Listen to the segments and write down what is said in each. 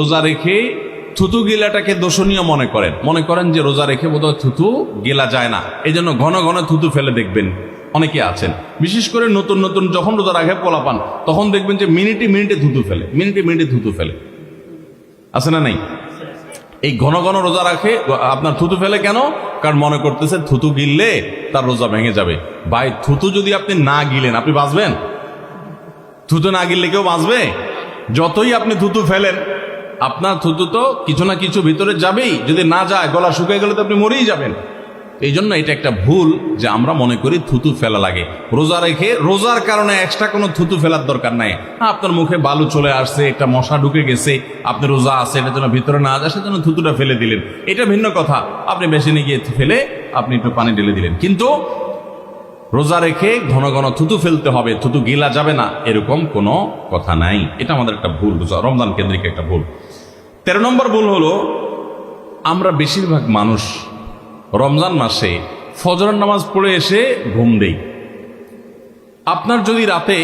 রোজা রেখে থুতু গিলাটাকে দোষণীয় মনে করেন। মনে করেন যে রোজা রেখে বোধহয় থুতু গেলা যায় না। এই জন্য ঘন ঘন থুতু ফেলে দেখবেন। অনেকে আছেন। বিশেষ করে নতুন নতুন যখন রোজা রাখে পোলা পান তখন দেখবেন যে মিনিটে মিনিটে থুতু ফেলে, মিনিটে মিনিটে থুতু ফেলে। আছে না নাই? এই ঘন ঘন রোজা রাখে, আপনার থুতু ফেলে কেন? কারণ মনে করতেছে থুতু গিললে তার রোজা ভেঙে যাবে। ভাই, থুতু যদি আপনি না গিলেন, আপনি বাঁচবেন? থুতু না গিললে কেউ বাঁচবে? যতই আপনি থুতু ফেলেন আপনার থুতু তো কিছু না কিছু ভিতরে যাবেই। যদি না যায়, গলা শুকিয়ে গেলে তো আপনি মরেই যাবেন। এই জন্য এটা একটা ভুল যে আমরা মনে করি থুতু ফেলা লাগে। রোজা রেখে, রোজার কারণে এক্সট্রা কোনো থুতু ফেলার দরকার নাই। আপনার মুখে বালু চলে আসছে, একটা মশা ঢুকে গেছে, আপনি রোজা আছে, এটা যেন ভিতরে না যায়, সেজন্য থুতুটা ফেলে দিলেন। এটা ভিন্ন কথা। আপনি বেসিনে গিয়ে ফেলে আপনি একটু পানি ঢেলে দিলেন। কিন্তু রোজা রেখে ঘন ঘন থুতু ফেলতে হবে, থুতু গিলা যাবে না, এরকম কোনো কথা নাই। এটা আমাদের একটা ভুল রমজান কেন্দ্রিক একটা ভুল। তেরো নম্বর ভুল হলো, আমরা বেশিরভাগ মানুষ রমজান মাসে ফজরের নামাজ পড়ে এসে ঘুম দেই। আপনার যদি রাতে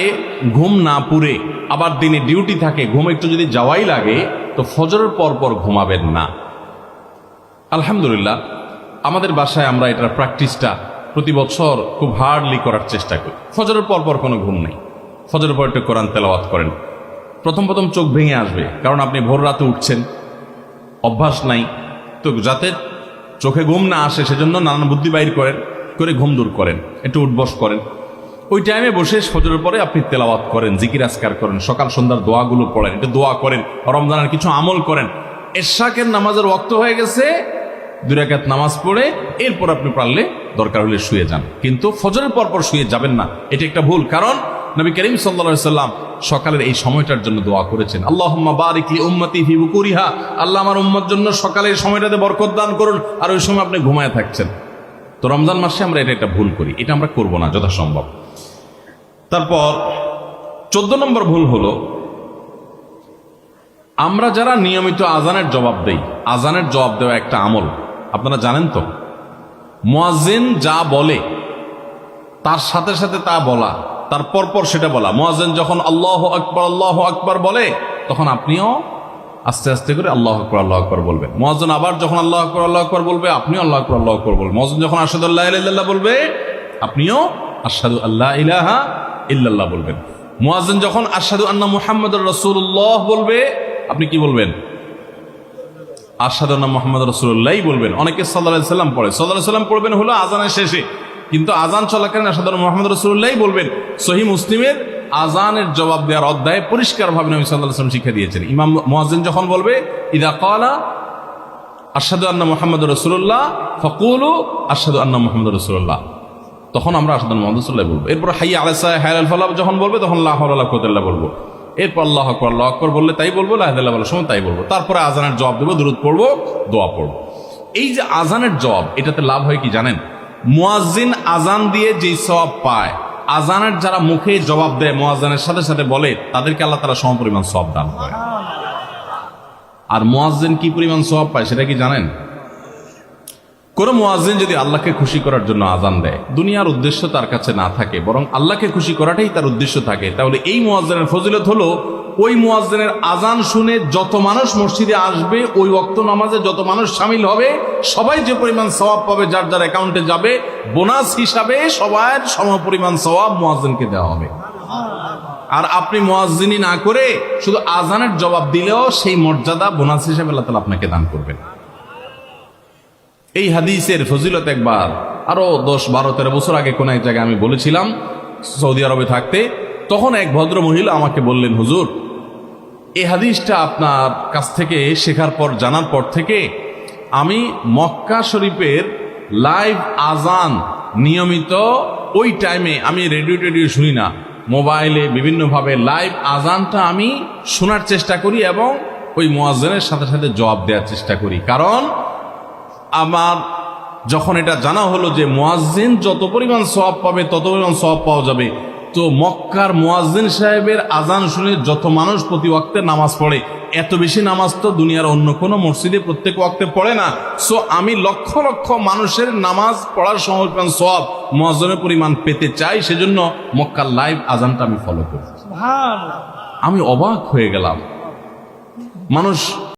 ঘুম না পুরে আবার দিনে ডিউটি থাকে, ঘুম একটু যদি যাওয়াই লাগে, তো ফজরের পর পর ঘুমাবেন না। আলহামদুলিল্লাহ, আমাদের বাসায় আমরা এটার প্র্যাকটিসটা প্রতি বছর খুব হার্ডলি করার চেষ্টা করি। ফজরের পর পর কোনো ঘুম নেই। ফজরের পর একটু কোরআন তেলাওয়াত করেন। প্রথম প্রথম চোখ ভেঙে আসবে, কারণ আপনি ভোর রাতে উঠছেন। অভ্যাস নাই। তো যাতে চোখে ঘুম না আসে, সেজন্য নানান বুদ্ধি বাইর করেন, করে ঘুম দূর করেন, একটু উঠবস করেন। ওই টাইমে বসে ফজরের পরে আপনি তেলাওয়াত করেন, জিকির আসকার করেন, সকাল সন্ধ্যার দোয়াগুলো পড়েন, একটু দোয়া করেন, রমজানের কিছু আমল করেন। এরশাকের নামাজের ওক্ত হয়ে গেছে দুরাকাত নামাজ পড়ে, এরপর আপনি পারলে দরকার হলে শুয়ে যান। কিন্তু ফজরের পর পর শুয়ে যাবেন না, এটা একটা ভুল, কারণ নবী করিম সাল্লা সাল্লাম সকালের এই সময়টার জন্য দোয়া করেছেন। আল্লাহ বারিকলি উম্মতি ফি বুকুরিহা। আল্লাহ আমার উম্মত জন্য সকালের সময়টাতে বরকত দান করুন আর ওই সময় আপনি ঘুমায় থাকছেন। তো রমজান মাসে আমরা এটা একটা ভুল করি। এটা আমরা করব না, যথাসম্ভব। তারপর চোদ্দ নম্বর ভুল হলো, আমরা যারা নিয়মিত আজানের জবাব দেই, আজানের জবাব দেওয়া একটা আমল। আপনারা জানেন তো? মোয়াজিন যা বলে, তার সাথে সাথে তা বলা। তার পরপর সেটা বলা। মোয়াজেন যখন আল্লাহ আকবর আল্লাহ আকবর বলে, তখন আপনিও আস্তে আস্তে করে আল্লাহ আকবর আল্লাহ আকবর বলবেন। মোয়াজন আবার যখন আল্লাহ আকবর আল্লাহ আকবর বলবে, আপনিও আল্লাহ আকবর আল্লাহ আকবর বলবেন। মোয়াজন যখন আসাদ আল্লাহ বলবে, আপনিও আসাদু আল্লাহ ইলাহা ইল্লাল্লাহ বলবেন। মোয়াজন যখন আসাদু আন্না মুহাম্মদ রসুল্লাহ বলবে, আপনি কি বলবেন? আসাদুল্লাহ মোহাম্মদ রসুল্লাহ বলবেন। অনেকে সাল্লাহ সাল্লাম পড়ে। সাল্লাহ সাল্লাম পড়বেন হলো আজানের শেষে। কিন্তু আজান চলাকালীন আসাদুল্লাহ মোহাম্মদ রসুল্লাহ বলবেন, সহি মুসলিমের আজানের জবাব দেওয়ার অধ্যায়ে পরিষ্কারভাবে নবী সাল্লাহ সাল্লাম শিক্ষা দিয়েছেন। ইমাম মোয়াজিন যখন বলবে, ইদা কলা মোহাম্মদ রসুল্লাহ ফকুলু মোহাম্মদ রসুল্লাহ তখন আমরা বলব। এরপর যখন বলবে, তখন বলব। এরপর তাই বলব সময় তাই বলব। তারপরে আজানের জবাব দেবো দূরত পড়ব, দোয়া পড়ব। এই যে আজানের জবাব, এটাতে লাভ হয় কি জানেন? মুয়াজ্জিন আজান দিয়ে যেই সবাব পায় আজানের যারা মুখে জবাব দেয়, মুয়াজ্জানের সাথে সাথে বলে, তাদেরকে আল্লাহ তারা সমপরিমাণ সব দান করে। আর মুয়াজ্জিন কি পরিমাণ সবাব পায় সেটা কি জানেন? কোন মুয়াজ্জিন যদি আল্লাহকে খুশি করার জন্য আজান দেয়, দুনিয়ার উদ্দেশ্য তার কাছে না থাকে, বরং আল্লাহকে খুশি করাটাই তার উদ্দেশ্য থাকে, তাহলে এই মুয়াজ্জিনের ফজিলত হলো ওই মুয়াজ্জিনের আজান শুনে যত মানুষ মসজিদে আসবে, ওই ওক্ত নামাজে যত মানুষ সামিল হবে, সবাই যে পরিমাণ সওয়াব পাবে, যার যার অ্যাকাউন্টে যাবে, বোনাস হিসাবে সবার সম পরিমাণ সওয়াব মুয়াজ্জিনকে দেওয়া হবে। আর আপনি মুয়াজ্জিনি না করে শুধু আজানের জবাব দিলেও সেই মর্যাদা, বোনাস হিসাবে আল্লাহ তাআলা আপনাকে দান করবেন। এই হাদিসের ফজিলত একবার। আরও দশ বারো তেরো বছর আগে কোন এক জায়গায় আমি বলেছিলাম, সৌদি আরবে থাকতে, তখন এক ভদ্র মহিলা আমাকে বললেন, হুজুর এই হাদিসটা আপনার কাছ থেকে শেখার পর, জানার পর থেকে আমি মক্কা শরীফের লাইভ আজান নিয়মিত ওই টাইমে আমি রেডিও টেডিও শুনি না। মোবাইলে বিভিন্নভাবে লাইভ আজানটা আমি শোনার চেষ্টা করি এবং ওই মোয়াজ্জেনের সাথে সাথে জবাব দেওয়ার চেষ্টা করি। কারণ আমার যখন এটা জানা হলো যে মোয়াজ্জিন যত পরিমাণ সওয়াব পাবে, তত পরিমাণ সব পাওয়া যাবে। তো মক্কার মোয়াজ্জিন সাহেবের আজান শুনে যত মানুষ প্রতি ওয়াক্তে নামাজ পড়ে এত বেশি নামাজ তো দুনিয়ার অন্য কোনো মসজিদে প্রত্যেক ওয়াক্তে পড়ে না। সো আমি লক্ষ লক্ষ মানুষের নামাজ পড়ার সময় সব সওয়াব মোয়াজ্জনের পরিমাণ পেতে চাই সেজন্য মক্কার লাইভ আজানটা আমি ফলো করি। আমি অবাক হয়ে গেলাম। মানুষ